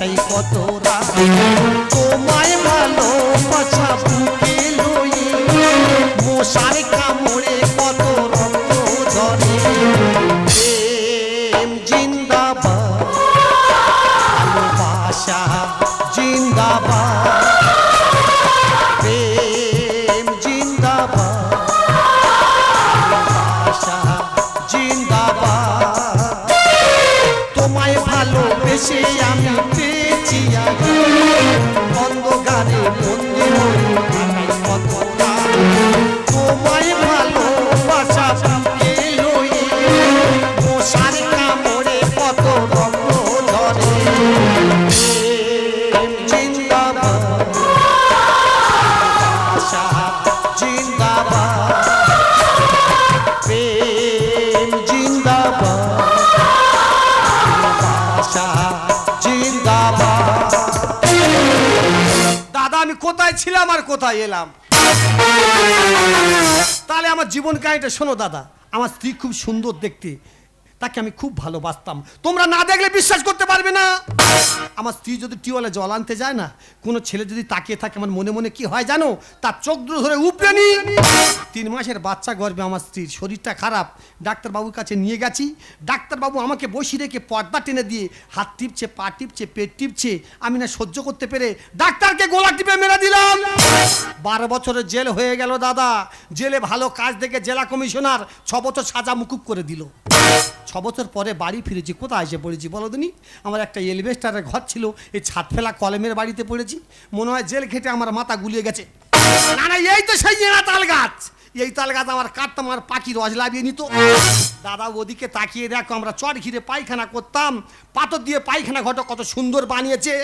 কাটাই কত তোমায় ভালো ভালোবাসা বুকে লই মশার কোথায় ছিলাম আর কোথায় এলাম? তাহলে আমার জীবন কাহিনীটা শোনো, দাদা। আমার স্ত্রী খুব সুন্দর দেখতে। তাকে আমি খুব ভালোবাসতাম। তোমরা না দেখলে বিশ্বাস করতে পারবে না। আমার স্ত্রী যদি টিউবওয়েলে জল আনতে যায় না, কোনো ছেলে যদি তাকিয়ে থাকে, আমার মনে মনে কি হয় জানো? তার চোখ ধরে উপড়ে নি। তিন মাসের বাচ্চা গর্বে আমার স্ত্রীর শরীরটা খারাপ। ডাক্তারবাবুর কাছে নিয়ে গেছি। ডাক্তারবাবু আমাকে বসি রেখে পর্দা টেনে দিয়ে হাত টিপছে, পা টিপছে, পেট টিপছে। আমি না সহ্য করতে পেরে ডাক্তারকে গোলা টিপে মেরে দিলাম। বারো বছরের জেল হয়ে গেল দাদা। জেলে ভালো কাজ দেখে জেলা কমিশনার ছ বছর সাজা মুকুব করে দিল। ছ বছর পরে বাড়ি ফিরেছি। কোথায় এসে পড়েছি বলো দিনি আমার একটা এলিভেস্টারের ঘর ছিল, এই ছাদ ফেলা কলমের বাড়িতে পড়েছি। মনে হয় জেল খেটে আমার মাথা গুলিয়ে গেছে। না না, এই তো সেই তাল গাছ! এই তাল গাছ আমার কাটতাম, আমার পাখি রস লাগিয়ে নিত। দাদা ওদিকে তাকিয়ে দেখো, আমরা চট ঘিরে পায়খানা করতাম। পাথর দিয়ে পায়খানা ঘরটা কত সুন্দর বানিয়েছে।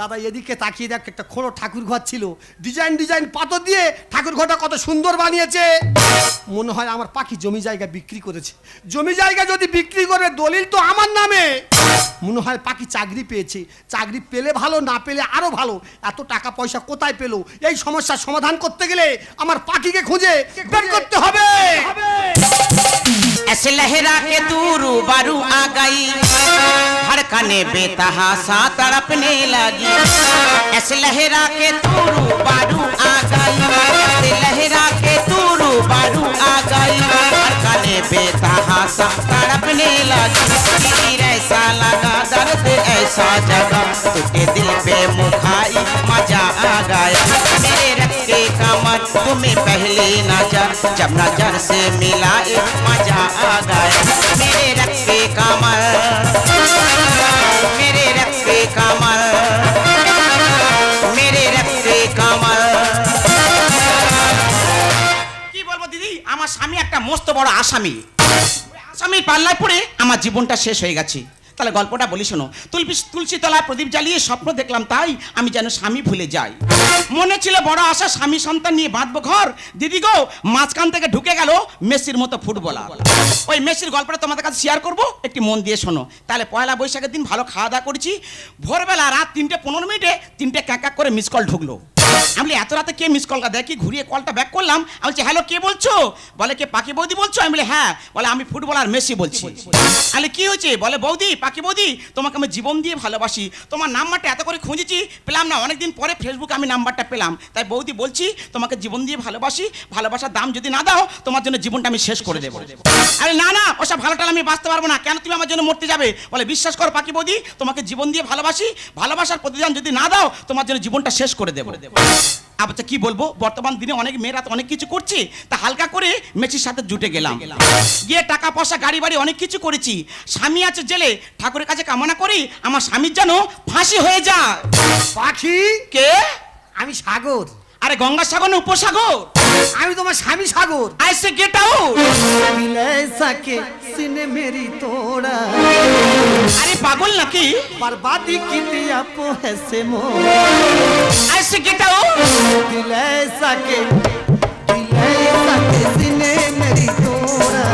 দাদা এদিকে তাকিয়ে দেখ, একটা খোঁড়ো ঠাকুর ঘর ছিল। ডিজাইন ডিজাইন পাথর দিয়ে ঠাকুর ঘরটা কত সুন্দর বানিয়েছে। মনে হয় আমার পাখি জমি জায়গা বিক্রি করেছে। জমি জায়গা যদি বিক্রি করে, দলিল তো আমার নামে। মনে হয় পাখি চাকরি পেয়েছে। চাকরি পেলে ভালো, না পেলে আরও ভালো। এত টাকা পয়সা কোথায় পেল? এই সমস্যার সমাধান করতে গেলে আমার পাখিকে খুঁজে বের করতে হবে ऐसे लहरा के दूर बारू आ गई धड़कने बेतहासा तड़पने लगी ऐसे लहरा के दूर बारू आ गई ऐसे लहरा के दूर बारू आ गई धड़कने बेतहासा तड़पने लगी तीर ऐसा लगा दर्द ऐसा जगा टूटे दिल पे मुखाई मजा आ गया मेरे रखे कमर तुम्हें पहली नजर जब नजर से मिलाए मजा आ गया मेरे रखे कमर मेरे रखे कमर मेरे रखे कमर কি বলবো দিদি আমার স্বামী একটা মস্ত বড় আসামি ওই আসামির পাল্লায় পড়ে আমার জীবনটা শেষ হয়ে গেছে তাহলে গল্পটা বলি, শোনো। তুলসী তুলসী তলায় প্রদীপ জ্বালিয়ে স্বপ্ন দেখলাম, তাই আমি যেন স্বামী ভুলে যাই। মনে ছিল বড় আশা, স্বামী সন্তান নিয়ে বাঁধবো ঘর। দিদি গো, মাঝখান থেকে ঢুকে গেল মেসির মতো ফুটবলার। ওই মেসির গল্পটা তোমাদের কাছে শেয়ার করব? একটি মন দিয়ে শোনো। তাহলে পয়লা বৈশাখের দিন ভালো খাওয়া দাওয়া করেছি। ভোরবেলা রাত তিনটে পনেরো মিনিটে তিনটে ক্যাক ক্যাক করে মিস কল ঢুকলো। আমি এত রাতে কে মিস কলটা দেখি, ঘুরিয়ে কলটা ব্যাক করলাম। আমি বলছি হ্যালো কে বলছো? বলে, কে, পাখি বৌদি বলছো? আমি বলি হ্যাঁ। বলে, আমি ফুটবলার মেসি বলছি। আরে কি হয়েছে? বলে, বৌদি, পাখি বৌদি, তোমাকে আমি জীবন দিয়ে ভালোবাসি। তোমার নাম্বারটা এত করে খুঁজেছি, পেলাম না। অনেকদিন পরে ফেসবুকে আমি নাম্বারটা পেলাম। তাই বৌদি বলছি, তোমাকে জীবন দিয়ে ভালোবাসি। ভালোবাসার দাম যদি না দাও, তোমার জন্য জীবনটা আমি শেষ করে দেবো। আরে, না না, ওসব ভালোটা আমি বাঁচতে পারব না। কেন তুমি আমার জন্য মরতে যাবে? বলে, বিশ্বাস করো পাখি বৌদি, তোমাকে জীবন দিয়ে ভালোবাসি। ভালোবাসার প্রতিদান যদি না দাও, তোমার জন্য জীবনটা শেষ করে দেবো। আচ্ছা কি বলব? বর্তমান দিনে অনেক মেয়েরা অনেক কিছু করছে তা হালকা করে মেচির সাথে জুটে গেলাম। গিয়ে টাকা পয়সা গাড়ি বাড়ি অনেক কিছু করেছি। স্বামী আছে জেলে ঠাকুরের কাছে কামনা করি আমার স্বামীর যেন ফাঁসি হয়ে যা পাখি কে? আমি সাগর। আরে গঙ্গাসাগর না উপসাগর আমি তোমার স্বামী সাগর আইসে গেট আউট मिले सके सिने मेरी तोड़ा আরে পাগল নাকি बर्बादी की दिया पोहे से मो আইসে গেট আউট मिले सके मिले सके सिने मेरी तोड़ा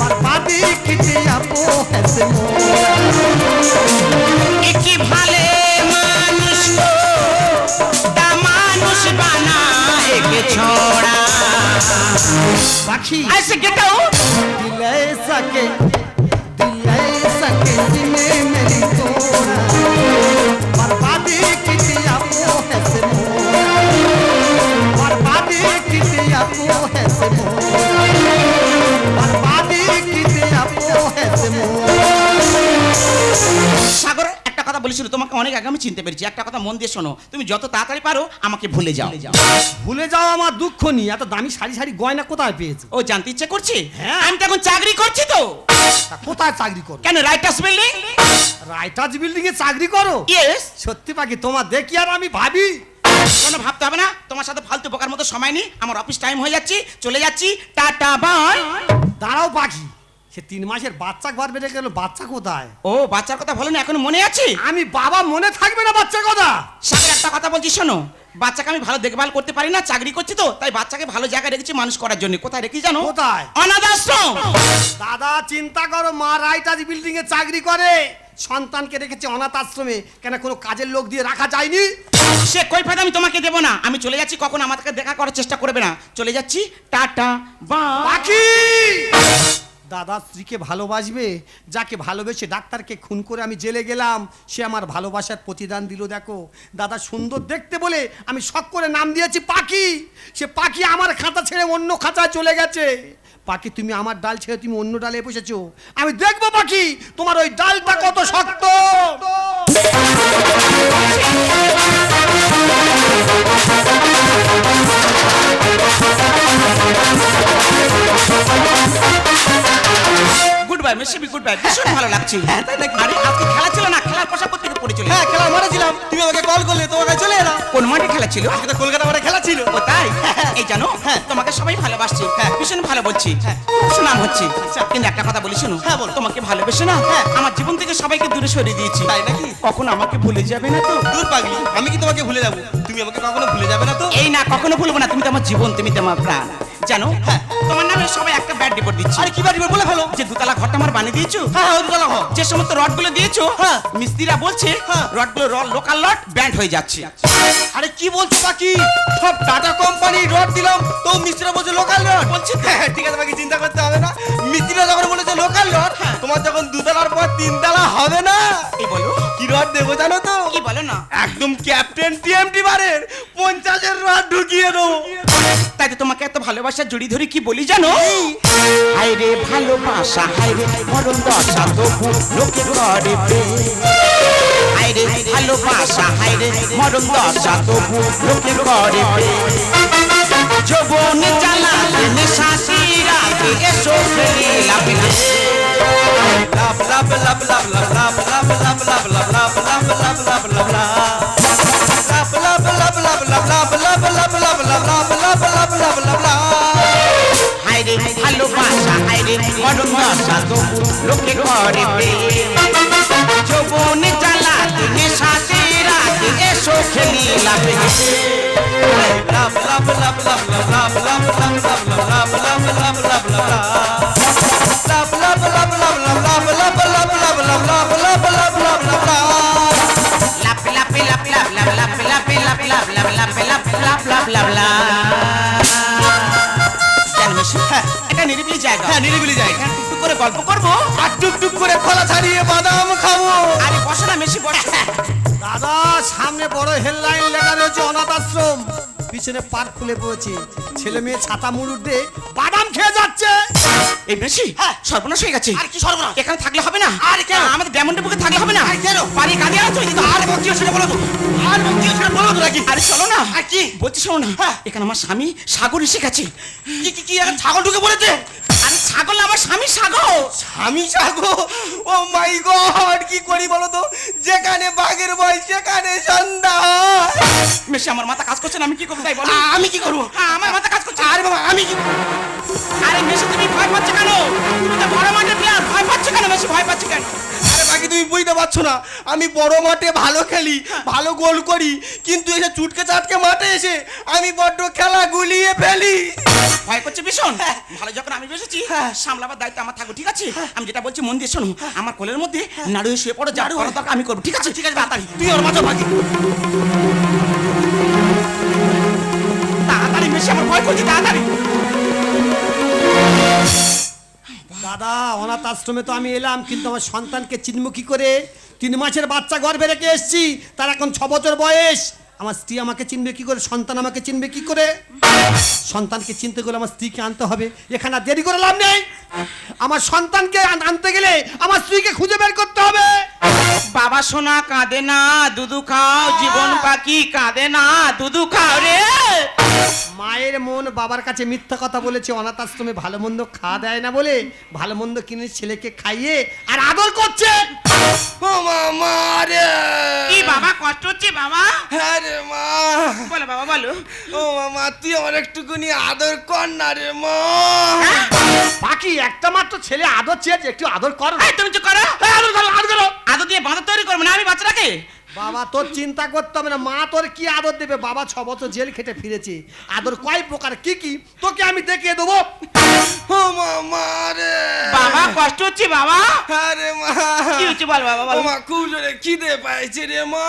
बर्बादी की दिया पोहे से मो একই ভালে মানুষ दीवाना एक छोड़ा। पक्षी ऐसे क्या कहूँ? दिले सके दिले सके जिने मेरी तोड़ा। बर्बादी की दिया वो है से बर्बादी की दिया वो है से বলেছিল তোমাকে অনেক আগে আমি চিনতে পেরেছি। একটা কথা মন দিয়ে শোনো। তুমি যত তাড়াতাড়ি পারো আমাকে ভুলে যাও। ভুলে যাও। আমার দুঃখ নেই। এত দামি সারি সারি গয়না কোথায় পেয়েছ? ও জানতে ইচ্ছে করছে? হ্যাঁ। আমি তো এখন চাকরি করছি তো। কোথায় চাকরি করো? কেন রাইটার্স বিল্ডিং? রাইটার্স বিল্ডিং এ চাকরি করো? ইয়েস সত্যি পাখি তোমার দেখি আর আমি ভাবি। কোনো ভাবতে হবে না। তোমার সাথে ফালতু বোকার মতো সময় নেই। আমার অফিস টাইম হয়ে যাচ্ছে। চলে যাচ্ছি। টাটা বাই দাঁড়াও পাখি। সে তিন মাসের বাচ্চা ঘর বেড়ে গেল বাচ্চা কোথায়? ও বাচ্চার কথা বলো না এখন মনে আছে? আমি বাবা মনে থাকবে না বাচ্চার কথা। সাথে একটা কথা বলছি শোনো। বাচ্চাকে আমি ভালো দেখভাল করতে পারি না চাকরি করছি তো তাই বাচ্চাকে ভালো জায়গায় রেখেছি মানুষ করার জন্য। কোথায় রেখেছি জানো? কোথায়? অনাথ আশ্রম দাদা চিন্তা করো মা রাইটার্স বিল্ডিং এ চাকরি করে। সন্তানকে রেখেছে অনাথ আশ্রমে কেন কোনো কাজের লোক দিয়ে রাখা যায়নি? সে কই ফায়দা আমি তোমাকে দেবো না। আমি চলে যাচ্ছি কখন আমাকে দেখা করার চেষ্টা করবে না। চলে যাচ্ছি টাটা বা পাখি দাদা স্ত্রীকে ভালোবাসবে, যাকে ভালোবেসে ডাক্তারকে খুন করে আমি জেলে গেলাম, সে আমার ভালোবাসার প্রতিদান দিল, দেখো। দাদা সুন্দর দেখতে বলে আমি শখ করে নাম দিয়েছি পাখি। সে পাখি আমার খাতা ছেড়ে অন্য খাতায় চলে গেছে। পাখি, তুমি আমার ডাল ছেড়ে তুমি অন্য ডালে বসেছো। আমি দেখব পাখি, তোমার ওই ডালটা কত শক্ত। গুড বাই মেসিবি গুড বাই ভীষণ ভালো লাগছে। আরে আজকে খেলা ছিল না খেলার পোশাক পরে চলে হ্যাঁ খেলা মারা ছিলাম তুমি আমাকে কল করলে তোমাকে চলে এলাম। কোন মাঠে খেলা ছিল? আজকে তো কলকাতা মাঠে খেলা ছিল। ও তাই? এই জানো তোমাকে সবাই ভালোবাসছে। ভীষণ ভালো বলছি। সুনাম হচ্ছে। কিন্তু একটা কথা বলি শোনো হ্যাঁ, বল। তোমাকে ভালোবেসে না আমার জীবন থেকে সবাইকে দূরে সরিয়ে দিয়েছি। তাই নাকি? কখন আমাকে ভুলে যাবে না তো? দূর পাগলি আমি কি তোমাকে ভুলে যাব? তুমি আমাকে কখনো ভুলে যাবে না তো? এই না কখনো ভুলবো না। তুমি তো আমার জীবন তুমি তো আমার প্রাণ। জানো হ্যাঁ। তোমার নামে সবাই একটা ব্যাড রিপোর্ট দিচ্ছে। আরে কি বাড়ি বলে ফেলো। যে দুতলা ঘরটা আমার বানিয়ে দিয়েছ? হ্যাঁ হ্যাঁ ওদিকে লাগাও। যে সমস্ত রডগুলো দিয়েছ? হ্যাঁ। মিস্ত্রিরা বলছে হ্যাঁ। রডগুলো লোকাল লট ব্যান্ড হয়ে যাচ্ছে। আরে কি বলছো বাকি সব টাটা কোম্পানি রড দিলাম। তো মিস্ত্রিরা বলছে লোকাল রড বলছি হ্যাঁ, ঠিক আছে বাকি চিন্তা করতে হবে না। মিস্ত্রিরা যখন বলেছে তোমার যখন দুতলার পর তিনতলা হবে না? কি বলো? কি রড দেবো জানো তো? কি বলো না? একদম ক্যাপ্টেন টিএমটি বারের পঞ্চাশের রড ঢুকিয়ে দেবো। তাই তো তোমাকে এত ভালোবাসা জড়ি ধরে কি বলি জানো? হায় রে ভালোবাসা হায় রে মরণ দশা তবু লোকে করে। হায় রে ভালোবাসা হায় রে মরণ দশা তবু লোকে করে। যৌবন জ্বালাতে নেশাসি রাতে এসো ফেরি লাভে লাভ ভালোবাসা আইরে মরম দশা তবু লোকে করে পেয়ে যৌবন জ্বালা দিনে সাথে এসো খেলি লাভে লাভ লাভ লাভ লাভ লাভ লাভ লাভ লাভ লাভ লাভ লাভ লাভ এটা নিরিবিলি জায়গা হ্যাঁ নিরিবিলি জায়গা টুকটুক করে গল্প করব আর টুক টুক করে খোলা ছাড়িয়ে বাদাম খাব আরে বসো না মেশি বসো দাদা সামনে বড় হেডলাইন লেখা রয়েছে অনাথ আশ্রম। পিছনে পার্ক খুলে পড়েছে। ছেলে মেয়ে ছাতা দিয়ে বাদাম খেয়ে যাচ্ছে। এই মেশি সর্বনাশ হয়ে গেছে। আর কি সর্বনাশ? এখানে থাকলে হবে না? আর কেন? আমাদের ডায়মন্ডের বুকে থাকলে হবে না? আর কেন? বাড়ি কাঁদে আছো? কিন্তু আর মুক্তি সেটা বলো তো। আর মুক্তি সেটা বলো তো নাকি? আরে চলো না। আর কি? বলছি শোনো না হ্যাঁ। এখানে আমার স্বামী সাগর এসে গেছে। কি কি কি? এখন ছাগল ঢুকে পড়েছে? আরে ছাগল আমার স্বামী সাগর। স্বামী ছাগো ও মাই গড কি করি বলো তো যেখানে বাঘের ভয় সেখানে সন্ধ্যা। মেশি আমার মাথা কাজ করছে না আমি কি করব তাই বলো? আমি কি করব? আমার মাথা কাজ করছে আরে বাবা আমি কি আরে মেশি তুমি ভয় পাচ্ছ কেন? তুমি তো বড় মাঠে প্লেয়ার ভয় পাচ্ছ কেন মেশি ভয় পাচ্ছ কেন? বাকি তুমি বুঝতে পারছ না? আমি বড় মাঠে ভালো খেলি ভালো গোল করি কিন্তু এসে চুটকে চাটকে মাঠে এসে আমি বড্ড খেলা গুলিয়ে ফেলি। ভয় করছে ভীষণ? ভালো যখন আমি বসেছি সামলাবার দায়িত্ব আমার থাকবে ঠিক আছে? আমি যেটা বলছি মন দিয়ে শোনো। আমার কোলের মধ্যে নাড়ু হয়ে শুয়ে পড়ো যা করার দরকার আমি করব ঠিক আছে? ঠিক আছে তাড়াতাড়ি। তুই ওর মাথা ভাগি। তাড়াতাড়ি মেশে ভয় করছি তাড়াতাড়ি। দাদা, অনাথ আশ্রমে তো আমি এলাম, কিন্তু আমার সন্তানকে চিনব কি করে? তিন মাসের বাচ্চা গর্ভে রেখে এসেছি, তার এখন ছ বছর বয়স। আমার স্ত্রী আমাকে চিনবে কি করে? সন্তান আমাকে চিনবে কি করে? সন্তানকে চিনতে গেলে আমার স্ত্রীকে আনতে হবে। এখানে আর দেরি করে লাভ নেই। আমার সন্তানকে আনতে গেলে আমার স্ত্রীকে খুঁজে বের করতে হবে। বাবা সোনা কাঁদে না, দুধু খাও, জীবন পাখি কাঁদে না, দুধু খাও রে। মায়ের মন বাবার কাছে মিথ্যা কথা বলেছে অনাথ আশ্রমে ভালো মন্দ খাওয়া দেয় না বলে ভালো মন্দ কিনে ছেলেকে খাইয়ে আর আদর করছে। ও মামা রে। কি বাবা কষ্ট হচ্ছে বাবা? হ্যাঁ রে মা। বলো বাবা বলো। ও মামা তুই আমার একটুকুনি আদর কর না রে মা। বাকি একটা মাত্র ছেলে আদর চেয়েছে একটু আদর কর। তুমি চুপ করো। এই, আদর করো আদর করো। আদর দিয়ে বাঁধা তৈরি করব না আমি বাচ্চাটাকে? বাবা তোর চিন্তা করতে হবে না। মা তোর কি আদর দেবে? বাবা ছ বছর জেল খেটে ফিরেছে। আদর কয় প্রকার? কি কি? তোকে আমি দেখিয়ে দেবো। বাবা কষ্ট হচ্ছে বাবা? হ্যাঁ রে মা। কি হচ্ছে বল বাবা বল। মা খুব জোরে খিদে পাইছে রে মা।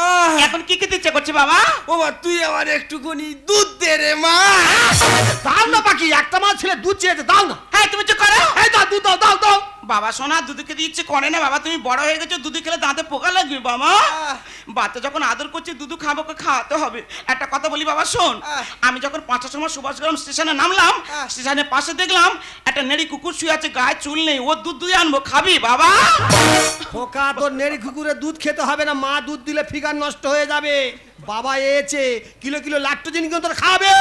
এখন কি খেতে ইচ্ছে করছে বাবা? ও মা তুই আমার একটুকুনি দুধ দে রে মা। দাও না বাকি একটা মা ছেলে দুধ চেয়েছে দাও না। হ্যাঁ তুমি চুপ করো। এই দাও দুধ দাও দাও দাও। বাবা সোনা দুধ খেতে ইচ্ছে করে না বাবা তুমি বড় হয়ে গেছো দুধ খেলে দাঁতে পোকা লাগবে বাবা। বাচ্চা যখন আদর করছে দুধ খাব খাওয়াতে হবে। একটা কথা বলি বাবা শোন। আমি যখন পাঁচটার সময় সুভাষগ্রাম স্টেশনে নামলাম। স্টেশনের পাশে দেখলাম একটা নেড়ি কুকুর শুয়ে আছে গায়ে চুল নেই ও দুধ দুই আনব খাবি বাবা? খোকা তোর নেড়ি কুকুরের দুধ খেতে হবে না মা দুধ দিলে ফিগার নষ্ট হয়ে যাবে। বাবা এসে কিলো কিলো লাক্টোজেন কিন্তু তোর খাবে।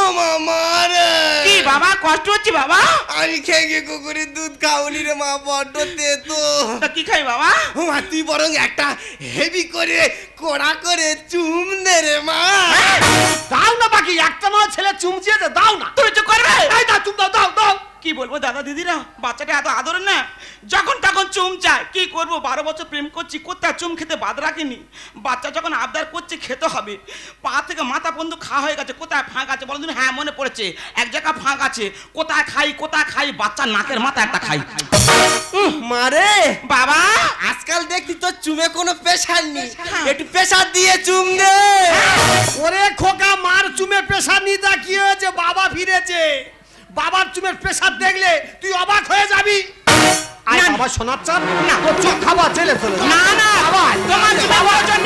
ও মামা রে। কি বাবা কষ্ট হচ্ছে বাবা? আমি খেয়ে গিয়ে কুকুরের দুধ খাওনি রে মা বড্ড তেতো। তা কি খাই বাবা? ও মা তুই বরং একটা হেভি করে কড়া করে চুম দে রে মা। দাও না বাকি একটা মা ছেলে চুমচিয়েছে দাও না। তুমি চুপ করবে? দাও চুম দাও দাও দাও। কি বলব দাদা দিদিরা? বাচ্চাটা এত আদর না। যখন তখন চুম চায়। কি করব? বারো বছর প্রেম করছি কোথায় চুম খেতে বাদ রাখিনি। বাচ্চা যখন আবদার করছে খেতে হবে। পা থেকে মাথা পর্যন্ত খাওয়া হয়ে গেছে কোথায় ফাঁক আছে বলো তুমি হ্যাঁ মনে পড়েছে। এক জায়গা ফাঁক আছে। কোথায় খাই কোথায় খাই? বাচ্চা নাকের মাথা একটা খাই। মারে বাবা! আজকাল দেখছি তোর চুমে কোনো প্রেশার নেই। একটু প্রেশার দিয়ে চুম দে। ওরে খোকা মার চুমে প্রেশার নিয়ে দা কি হয়েছে? বাবা ফিরেছে। বাবার চুমের প্রেশার দেখলে তুই অবাক হয়ে যাবি। আয় বাবা শোনার চান না। তোর চোখ খাবার জেলে চলে না না। বাবা তোমার চুমে প্রয়োজন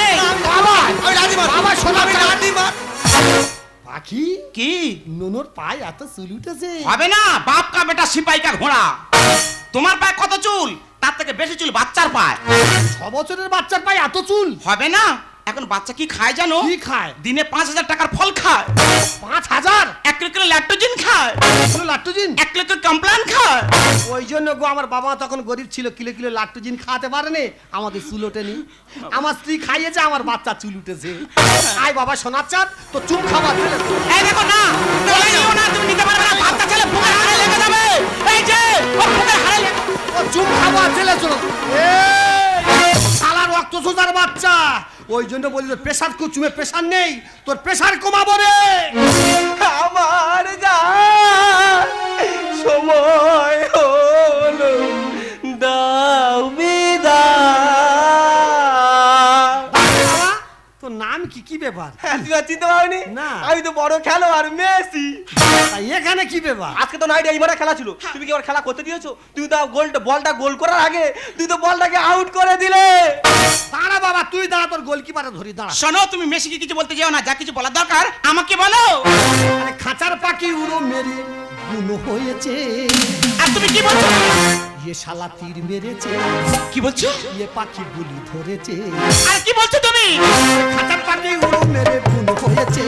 বাবা আমি রাজি বাবা। শোনা আমি পাখি? কি? নুনুর পায়ে এত চুল উঠেছে। হবে না বাপ কা বেটা সিপাই কা ঘোড়া। তোমার পায়ে কত চুল? তার থেকে বেশি চুল বাচ্চার পায়। ছ বছরের বাচ্চার পায়ে এত চুল? হবে না। এখন বাচ্চা কি খায় জানো? কি খায়? দিনে পাঁচ হাজার টাকার ফল খায়। পাঁচ হাজার? এক কিলো কিলো ল্যাকটোজেন খায়। কিলো লাট্টুজিন এক কিলো কিলো কমপ্লান খায়। ওই জন্য গো আমার বাবা তখন গরিব ছিল কিলো কিলো লাট্টুজিন খাওয়াতে পারেনি। আমাদের চুল ওঠেনি। আমার স্ত্রী খাইয়েছে আমার বাচ্চা চুল উঠেছে। আয় বাবা চাঁদ তো চুল। এই দেখো না তুমি নিতে পারবে না। ওই জন্য বলি তোর প্রেশার চুমে প্রেশার নেই, তোর প্রেশার কমাবো রে। আমার যা সময় কি কি ব্যাপার? হ্যাঁ, তুই আর চিনতে পারবি না। আমি তো বড় খেলোয়াড় মেসি। এখানে কি ব্যাপার? আজকে তো নাইট এইবারে খেলা ছিল। তুমি কি আবার খেলা করতে দিয়েছ? তুমি তো গোলটা বলটা গোল করার আগে তুই তো বলটাকে আউট করে দিলে। দাঁড়া বাবা তুই দাঁড়া তোর গোলকিপারে ধরি দাঁড়া। শোনো তুমি মেসিকে কিছু বলতে যাও না যা কিছু বলার দরকার আমাকে বলো। আরে খাঁচার পাখি উড়ো মেরে গুণ হয়েছে। আর তুমি কি বলছো? ইয়ে শালা তীর মেরেছে। কি বলছো? ইয়ে পাখি গুলি ধরেছে। আর কি বলছো তুমি? খাতার পাখি উড়ো মেরে গুণ হয়েছে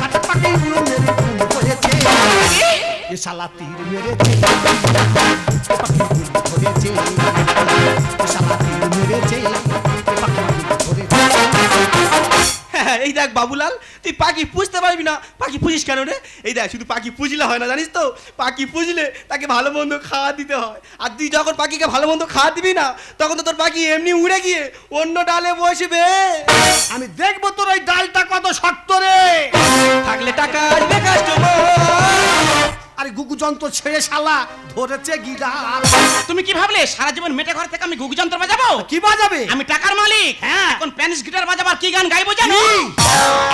খাতার পাখি উড়ো মেরে গুণ হয়েছে ইয়ে শালা তীর মেরেছে। পাখি গুলি ধরেছে। শালা তীর মেরেছে। এই দেখ বাবুলাল, তুই পাখি পুষতে পারবি না। পাখি পুষিস কেন রে? এই দেখ, শুধু পাখি পুজলে হয় না, জানিস তো? পাখি পুষলে তাকে ভালো মন্দ খাওয়া দিতে হয়। আর তুই যখন পাখিকে ভালো মন্দ খাওয়া দিবি না, তখন তো তোর পাখি এমনি উড়ে গিয়ে অন্য ডালে বসবে। আমি দেখব তোর ওই ডালটা যন্ত্র ছেড়ে শালা ধরেছে গিটার তুমি কি ভাবলে সারা জীবন মেটে ঘর থেকে আমি গুগু যন্ত্র বাজাবো কি বাজাবে আমি টাকার মালিক হ্যাঁ। এখন প্যানিস গিটার বাজাবার কি গান গাইবো জানো কি?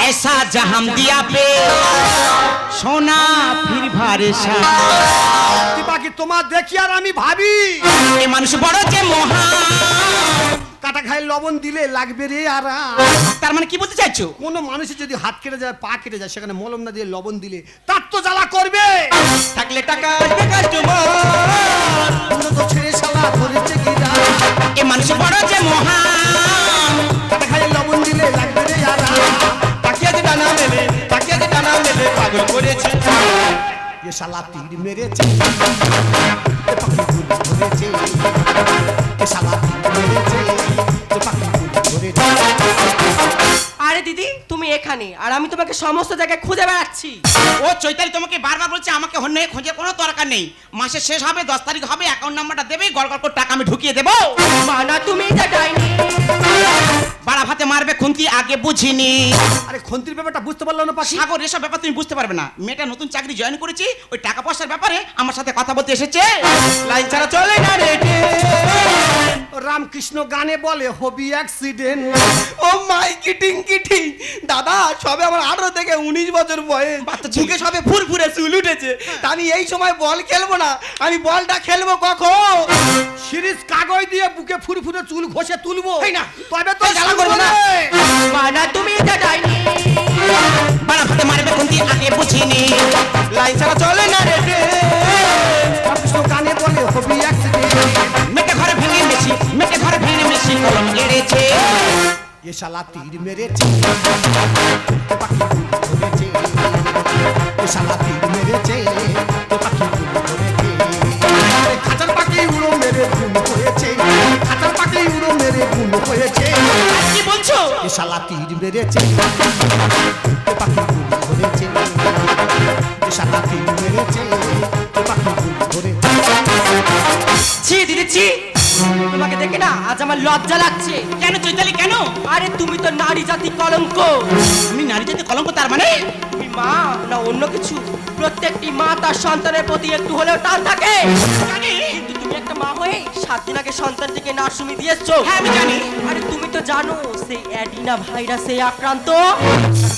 ऐसा जहां दिया पे সোনা ফির ভারেসা কি বাকি তোমার দেখি আর আমি ভাবি এ মানুষ বড় যে মহা কাটা খাই লবণ দিলে লাগবে রে আর তার মানে কি বলতে চাইছো? কোনো মানুষের যদি হাত কেটে যায় পা কেটে যায় সেখানে মলম না দিয়ে লবণ দিলে তার তো জ্বালা করবে। থাকলে টাকা ছেড়ে শালা ধরেছে গিটার এ মানুষ বড় যে মহা কাটা খাই লবণ দিলে লাগবে রে আরাম। তাকিয়ে যে ডানা মেলে তাকিয়ে যে ডানা মেলে পাগল করেছে। এ পাখি গুলি ধরেছে এ শালা তীর মেরেছে এ পাখি গুলি ধরেছে আরে দিদি তুমি এখানে আর আমি তোমাকে সমস্ত জায়গায় খুঁজে বেড়াচ্ছি। ও চৈতালি তোমাকে বারবার বলছে আমাকে হন্য খোঁজে কোনো দরকার নেই। মাসের শেষ হবে দশ তারিখ হবে অ্যাকাউন্ট নাম্বারটা দেবে গড় গড় করে টাকা আমি ঢুকিয়ে দেবো। মানা তুমি যা ডাইনি। বাড়া ভাতে মারবে খুন্তি আগে বুঝিনি। আরে খন্তির ব্যাপারটা বুঝতে পারল না পাখি। সাগর এসব ব্যাপার তুমি বুঝতে পারবে না। মেয়েটা নতুন চাকরি জয়েন করেছি ওই টাকা পয়সার ব্যাপারে আমার সাথে কথা বলতে এসেছে। লাইন ছাড়া চলে না রে রামকৃষ্ণ গানে বলে হবি অ্যাক্সিডেন্ট ও মাই কিটিং কিটিং দাদা সবে আমার আঠারো থেকে উনিশ বছর বয়স। বুকে সবে ফুরফুরে চুল উঠেছে। আমি এই সময় বল খেলব না আমি বলটা খেলব কখন? সিরিজ কাগজ দিয়ে বুকে ফুরফুরে চুল ঘষে তুলবো। না। তবে তো জ্বালা করব না। মানা তুমি যা ডাইনি। বাড়া ভাতে মারবে খুন্তি আগে বুঝিনি। লাইন ছাড়া চলে না রে গানে বলে হবি অ্যাক্সিডেন্ট মেটে ঘরে ভেঙে মেশি মেটে ঘরে ভেঙে মেশি কলম এড়েছে। এ শালা তীর মেরেছে। পাখি গুলি ধরেছে। এ শালা তীর মেরেছে। পাখি গুলি আরে খাঁচার পাখি উড়ো মেরে গুণ হয়েছে খাঁচার পাখি উড়ো মেরে গুণ হয়েছে কি বলছো? এ শালা তীর মেরেছে। পাখি গুলি ধরেছে। এ শালা তীর মেরেছে। লজ্জা লাগছে। কেন চৈতালি কেন? আরে তুমি তো নারী জাতি কলঙ্ক। আমি নারী জাতি কলঙ্ক তার মানে? তুমি মা না অন্য কিছু? প্রত্যেকটি মা তার সন্তানের প্রতি একটু হলেও টান থাকে। কিন্তু তুমি একটা মা হয়ে সাত দিন আগে সন্তানটিকে নার্সুমি দিয়েছ। হ্যাঁ, আমি জানি। আরে তুমি তো জানো সেই অ্যাডিনা ভাইরাসে আক্রান্ত।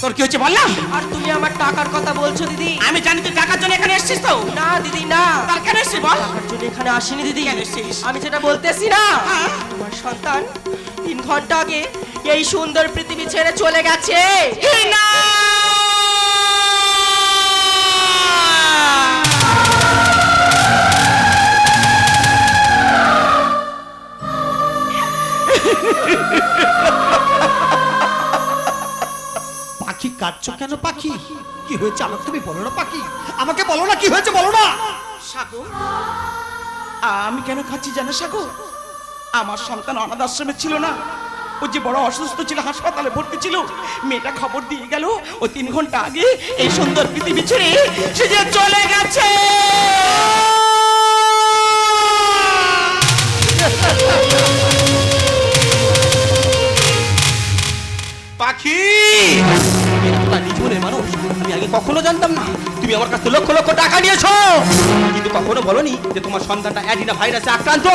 তোর কি হচ্ছে বললাম আর তুমি আমার টাকার কথা বলছো দিদি। আমি জানি তুই টাকার জন্য এখানে এসেছিস তো। না দিদি না। এখানে আসিনি দিদি। কেন এসেছিস? আমি যেটা বলতেছি না। হ্যাঁ। তোমার সন্তান তিন ঘণ্টা আগে এই সুন্দর পৃথিবী ছেড়ে চলে গেছে। না পাখি কাটছো কেন পাখি? কি হয়েছে? আমাকে তুমি বলো না পাখি। আমাকে বলো না কি হয়েছে বলো না। সাগর আমি কেন খাচ্ছি জানো সাগর? আমার সন্তান অনাথ আশ্রমে ছিল না। ও যে বড় অসুস্থ ছিল, হাসপাতালে ভর্তি ছিল। মেয়েটা খবর দিয়ে গেল, ও তিন ঘণ্টা আগে এই সুন্দর পৃথিবী ছেড়ে সে যে চলে গেছে। পাখি! আগে কখনো জানতাম না। তুমি আমার কাছে লক্ষ লক্ষ টাকা নিয়েছো। কিন্তু কখনো বলনি যে তোমার সন্তানটা অ্যাডিনা ভাইরাসে আক্রান্ত।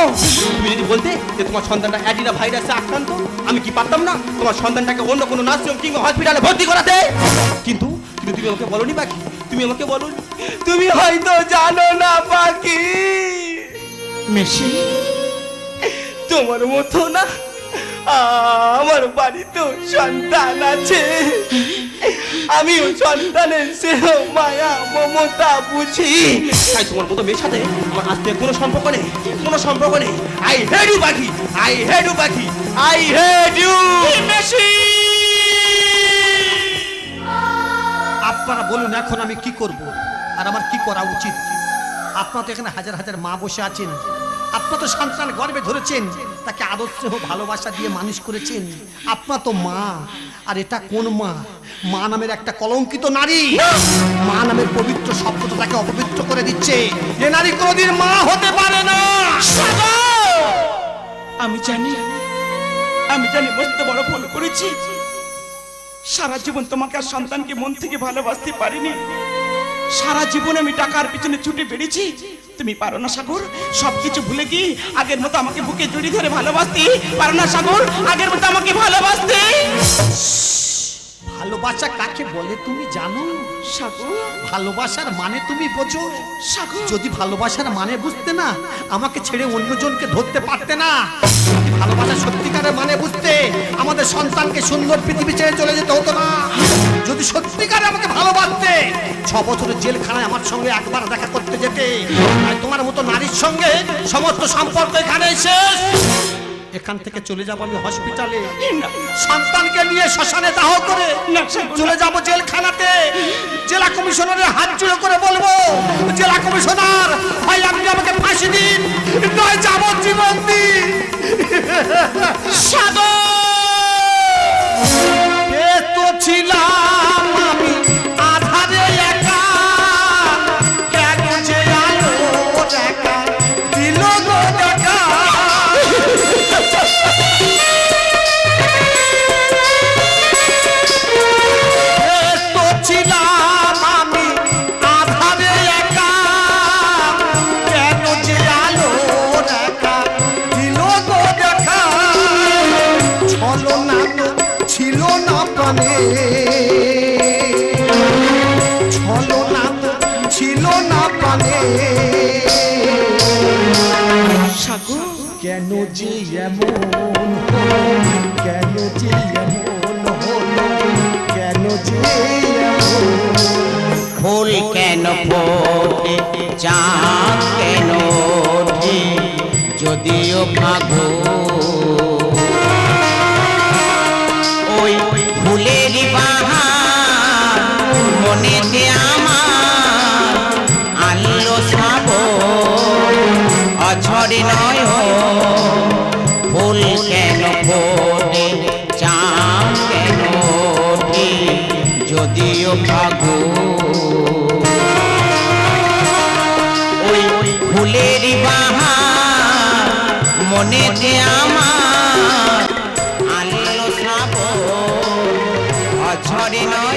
তুমি যদি বলতে যে তোমার সন্তানটা অ্যাডিনা ভাইরাসে আক্রান্ত আমি কি পারতাম না তোমার সন্তানটাকে অন্য কোনো নার্সিং কিংবা হসপিটালে ভর্তি করাতে? কিন্তু কিন্তু তুমি আমাকে বলনি পাখি তুমি আমাকে বলনি। তুমি হয়তো জানো না পাখি মেশি তোমার মতো না। আমার বাড়িতেও সন্তান আছে। আমিও সন্তানের স্নেহ, মায়া, মমতা বুঝি। তাই তোমার মতো মেয়ের সাথে আমার আজ থেকে কোনো সম্পর্ক নেই, কোনো সম্পর্ক নেই। আই হেড ইউ পাখি। আই হেড ইউ পাখি। আই হেড ইউ আপনারা বলুন এখন আমি কি করব আর আমার কি করা উচিত? আপনারা তো এখানে হাজার হাজার মা বসে আছেন। আপনার তো সন্তান গর্বে ধরেছেন। তাকে আদর স্নেহ ভালোবাসা দিয়ে মানুষ করেছেন। আপনার তো মা। আর এটা কোন মা? মা নামের একটা কলঙ্কিত নারী। মা নামের পবিত্র শব্দটা তাকে অপবিত্র করে দিচ্ছে। যে নারী কোনোদিন মা হতে পারে না। আমি জানি আমি জানি মস্ত বড় ভুল করেছি। সারা জীবন তোমাকে আর সন্তানকে মন থেকে ভালোবাসতে পারিনি। সারা জীবনে আমি টাকার পিছনে ছুটে বেড়েছি তুমি পারো না সাগর। সবকিছু ভুলে কি আগের মতো আমাকে বুকে জড়িয়ে ধরে ভালোবাসতে। পারো না সাগর। আগের মতো আমাকে ভালোবাসতে। ভালোবাসা কাকে বলে তুমি জানো? সাগর। ভালোবাসার মানে তুমি বোঝো। সাগর। যদি ভালোবাসার মানে বুঝতে না আমাকে ছেড়ে অন্যজনকে ধরতে পারতে না। ভালোবাসা সত্যিকারের মানে বুঝতে আমাদের সন্তানকে সুন্দর পৃথিবী ছেড়ে চলে যেতে হতো না। যদি সত্যিকারে আমাকে ভালোবাসতে, ছ বছরের জেলখানায় আমার সঙ্গে একবার দেখা করতে যেতে। তোমার মতো নারীর সঙ্গে সমস্ত সম্পর্ক এখানে শেষ। এখান থেকে চলে যাব আমি হসপিটালে সন্তানকে নিয়ে শ্মশানে দাহ করে। চলে যাব জেলখানাতে। জেলা কমিশনারের হাত জুড়ে করে বলব, জেলা কমিশনার, ভাই, আপনি আমাকে ফাঁসি দিন। নয়, যাবজ্জীবন দিন। তো ছিলাম আমি যে এমন কেন যে এমন হলো? কেন যে ফুল কেন ফোটে চাঁদ কেন যদিও ভাগো ওই ফুলের বাহার মনেতে আমার আনলো শ্রাবণ অঝরে নয় যদিও ভাগো ওই ফুলের মনে যে আমার আলো শ্রাবণ অঝরে নয়